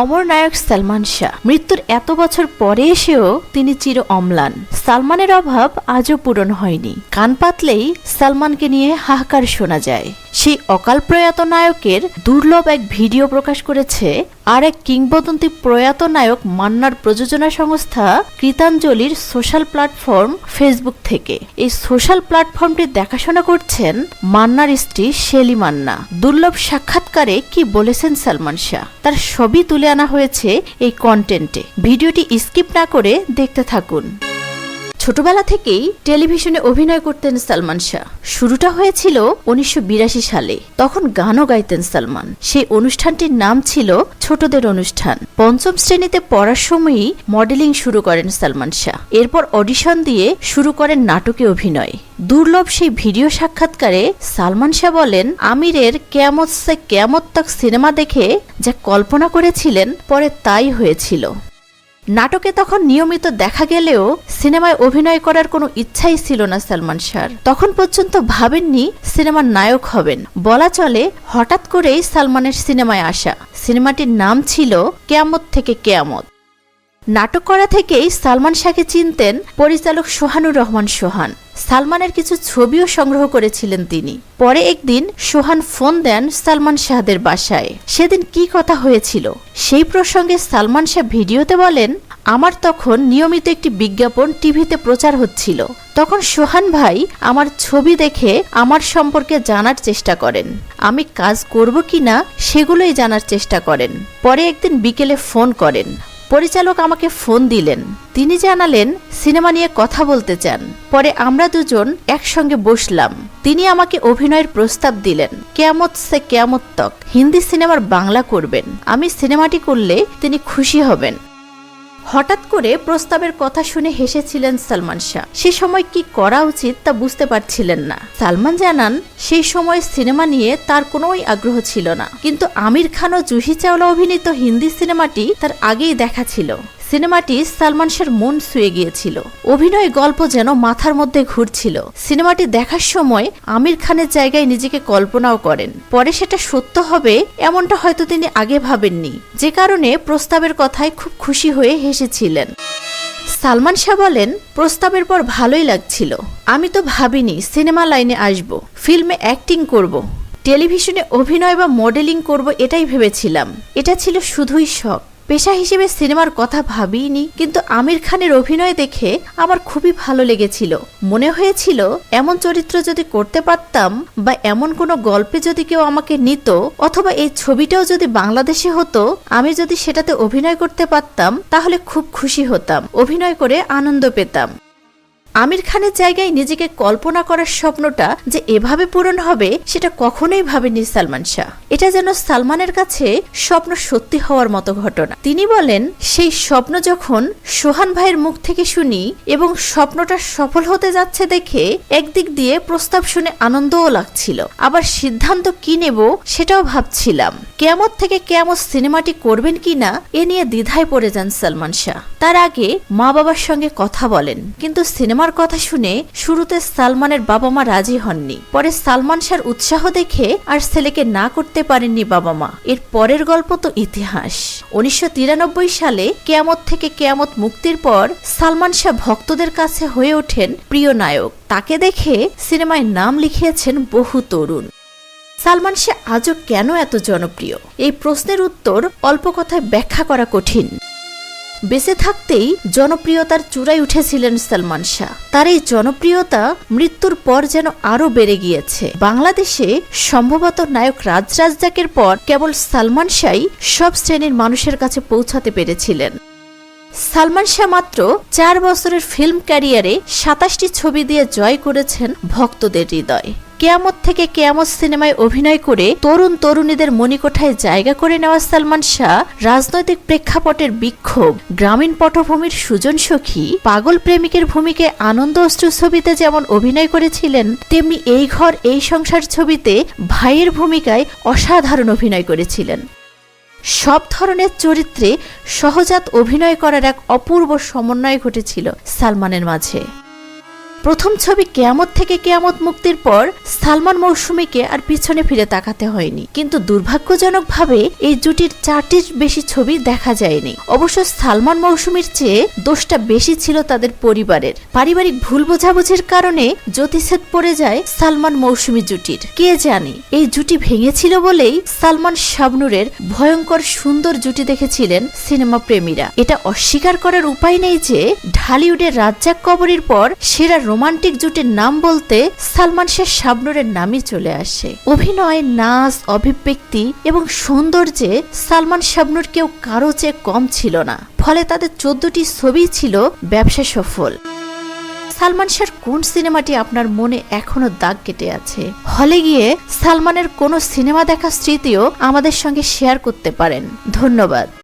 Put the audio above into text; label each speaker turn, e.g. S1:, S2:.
S1: অমর নায়ক সালমান শাহ। মৃত্যুর এত বছর পরে এসেও তিনি চির অম্লান। সালমানের অভাব আজও পূরণ হয়নি। কান পাতলেই সালমানকে নিয়ে হাহাকার শোনা যায়। সেই অকাল প্রয়াত নায়কের দুর্লভ এক ভিডিও প্রকাশ করেছে আর এক কিংবদন্তি প্রয়াত নায়ক মান্নার প্রযোজনা সংস্থা কৃতাঞ্জলির সোশ্যাল প্ল্যাটফর্ম ফেসবুক থেকে। এই সোশ্যাল প্ল্যাটফর্মটি দেখাশোনা করছেন মান্নার স্ত্রী শেলি মান্না। দুর্লভ সাক্ষাৎকারে কি বলেছেন সালমান শাহ? তার সবই তুলে আনা হয়েছে এই কন্টেন্টে ভিডিওটি স্কিপ না করে দেখতে থাকুন। ছোটবেলা থেকেই টেলিভিশনে অভিনয় করতেন সালমান শাহ। শুরুটা হয়েছিল উনিশশো বিরাশি সালে। তখন গানও গাইতেন সালমান। সেই অনুষ্ঠানটির নাম ছিল ছোটদের অনুষ্ঠান। পঞ্চম শ্রেণীতে পড়ার সময়ই মডেলিং শুরু করেন সালমান শাহ। এরপর অডিশন দিয়ে শুরু করেন নাটকে অভিনয়। দুর্লভ সেই ভিডিও সাক্ষাৎকারে সালমান শাহ বলেন, আমিরের কেয়ামত সে কেয়ামত তক সিনেমা দেখে যা কল্পনা করেছিলেন, পরে তাই হয়েছিল। নাটকে তখন নিয়মিত দেখা গেলেও সিনেমায় অভিনয় করার কোনো ইচ্ছাই ছিল না সালমান শাহর। তখন পর্যন্ত ভাবেননি সিনেমার নায়ক হবেন। বলা চলে, হঠাৎ করেই সালমানের সিনেমায় আসা। সিনেমাটির নাম ছিল কেয়ামত থেকে কেয়ামত। নাটক করা থেকেই সালমান শাহকে চিনতেন পরিচালক সোহানুর রহমান সোহান। সালমানের কিছু ছবিও সংগ্রহ করেছিলেন তিনি। পরে একদিন সোহান ফোন দেন সালমান শাহদের বাসায়। সেদিন কি কথা হয়েছিল? সেই প্রসঙ্গে সালমান শাহ ভিডিওতে বলেন, আমার তখন নিয়মিত একটি বিজ্ঞাপন টিভিতে প্রচার হচ্ছিল। তখন সোহান ভাই আমার ছবি দেখে আমার সম্পর্কে জানার চেষ্টা করেন। আমি কাজ করব কিনা সেগুলোই জানার চেষ্টা করেন। পরে একদিন বিকেলে ফোন করেন। পরিচালক আমাকে ফোন দিলেন। তিনি জানালেন, সিনেমা নিয়ে কথা বলতে চান। পরে আমরা দুজন একসঙ্গে বসলাম। তিনি আমাকে অভিনয়ের প্রস্তাব দিলেন, কেয়ামত সে কেয়ামত তক, হিন্দি সিনেমার বাংলা করবেন। আমি সিনেমাটি করলে তিনি খুশি হবেন। হঠাৎ করে প্রস্তাবের কথা শুনে হেসেছিলেন সালমান শাহ। সে সময় কি করা উচিত তা বুঝতে পারছিলেন না। সালমান জানান, সেই সময় সিনেমা নিয়ে তার কোনোই আগ্রহ ছিল না। কিন্তু আমির খান ও জুহি চাওলা অভিনীত হিন্দি সিনেমাটি তার আগেই দেখা ছিল। সিনেমাটি সালমান শাহর মন ছুঁয়ে গিয়েছিল। অভিনয় গল্প যেন মাথার মধ্যে ঘুরছিল। সিনেমাটি দেখার সময় আমির খানের জায়গায় নিজেকে কল্পনাও করেন। পরে সেটা সত্য হবে এমনটা হয়তো তিনি আগে ভাবেননি। যে কারণে প্রস্তাবের কথায় খুব খুশি হয়ে হেসেছিলেন। সালমান শাহ বলেন, প্রস্তাবের পর ভালোই লাগছিল। আমি তো ভাবিনি সিনেমা লাইনে আসব, ফিল্মে অ্যাক্টিং করব, টেলিভিশনে অভিনয় বা মডেলিং করব এটাই ভেবেছিলাম। এটা ছিল শুধুই শখ। পেশা হিসেবে সিনেমার কথা ভাবিনি কিন্তু আমির খানের অভিনয় দেখে আমার খুবই ভালো লেগেছিল। মনে হয়েছিল, এমন চরিত্র যদি করতে পারতাম বা এমন কোনো গল্পে যদি কেউ আমাকে নিত, অথবা এই ছবিটাও যদি বাংলাদেশে হতো, আমি যদি সেটাতে অভিনয় করতে পারতাম, তাহলে খুব খুশি হতাম। অভিনয় করে আনন্দ পেতাম। আমির খানের জায়গায় নিজেকে কল্পনা করার স্বপ্নটা যে এভাবে পূরণ হবে, সেটা কখনোই ভাবেনি সালমান শাহ। এটা যেন সালমানের কাছে স্বপ্ন সত্যি হওয়ার মতো ঘটনা। তিনি বলেন, সেই স্বপ্ন যখন সোহান ভাইয়ের মুখ থেকে শুনি এবং স্বপ্নটা সফল হতে যাচ্ছে দেখে একদিক দিয়ে প্রস্তাব শুনে আনন্দও লাগছিল। আবার সিদ্ধান্ত কি নেব সেটাও ভাবছিলাম। কেমত থেকে কেমন সিনেমাটি করবেন কিনা, এ নিয়ে দ্বিধায় পড়ে যান সালমান শাহ। তার আগে মা বাবার সঙ্গে কথা বলেন। কিন্তু সিনেমার কথা শুনে শুরুতে সালমানের বাবা মা রাজি হননি। পরে সালমান শাহর উৎসাহ দেখে আর ছেলেকে না করতে পারেননি বাবা মা এর পরের গল্প তো ইতিহাস। উনিশশো তিরানব্বই সালে কেয়ামত থেকে কেয়ামত মুক্তির পর সালমান শাহ ভক্তদের কাছে হয়ে ওঠেন প্রিয় নায়ক। তাকে দেখে সিনেমায় নাম লিখিয়েছেন বহু তরুণ। সালমান শাহ আজও কেন এত জনপ্রিয়? এই প্রশ্নের উত্তর অল্প কথায় ব্যাখ্যা করা কঠিন। বেঁচে থাকতেই জনপ্রিয়তার চূড়ায় উঠেছিলেন সালমান শাহ। তার এই জনপ্রিয়তা মৃত্যুর পর যেন আরও বেড়ে গিয়েছে। বাংলাদেশে সম্ভবত নায়ক রাজ রাজ্জাকের পর কেবল সালমান শাহই সব শ্রেণির মানুষের কাছে পৌঁছাতে পেরেছিলেন। সালমান শাহ মাত্র চার বছরের ফিল্ম ক্যারিয়ারে সাতাশটি ছবি দিয়ে জয় করেছেন ভক্তদের হৃদয়। কেয়ামত থেকে কেয়ামত সিনেমায় অভিনয় করে তরুণ তরুণীদের মণিকোঠায় জায়গা করে নেওয়া সালমান শাহ রাজনৈতিক প্রেক্ষাপটের বিক্ষোভ, গ্রামীণ পটভূমির সুজন সখী, পাগল প্রেমিকের ভূমিকে আনন্দ অশ্রু ছবিতে যেমন অভিনয় করেছিলেন, তেমনি এই ঘর, এই সংসার ছবিতে ভাইয়ের ভূমিকায় অসাধারণ অভিনয় করেছিলেন। সব ধরনের চরিত্রে সহজাত অভিনয় করার এক অপূর্ব সমন্বয় ঘটেছিল সালমানের মাঝে। প্রথম ছবি কেয়ামত থেকে কেয়ামত মুক্তির পর সালমান মৌসুমীকে আর পিছনে ফিরে তাকাতে হয়নি। কিন্তু দুর্ভাগ্যজনকভাবে এই জুটির চারটির বেশি ছবি দেখা যায়নি। অবশ্য সালমান মৌসুমীর চেয়ে দোষটা বেশি ছিল তাদের পরিবারের। পারিবারিক ভুল বোঝাবুঝির কারণে জ্যোতিষেদ পড়ে যায় সালমান মৌসুমী জুটির। কে জানে, এই জুটি ভেঙেছিল বলেই সালমান শাবনুরের ভয়ঙ্কর সুন্দর জুটি দেখেছিলেন সিনেমা প্রেমীরা। এটা অস্বীকার করার উপায় নেই যে ঢালিউডের রাজ্জাক কবরের পর সেরা রোমান্টিক জুটির নাম বলতে সালমান শেখ শাবনুরের নামই চলে আসে। অভিনয়, নাচ, অভিব্যক্তি এবং সৌন্দর্যে সালমান শাবনুর কেউ কারও চেয়ে কম ছিল না। ফলে তাদের চোদ্দটি ছবি ছিল ব্যবসা সফল। সালমান শাহর কোন সিনেমাটি আপনার মনে এখনও দাগ কেটে আছে? হলে গিয়ে সালমানের কোনো সিনেমা দেখা স্মৃতিও আমাদের সঙ্গে শেয়ার করতে পারেন। ধন্যবাদ।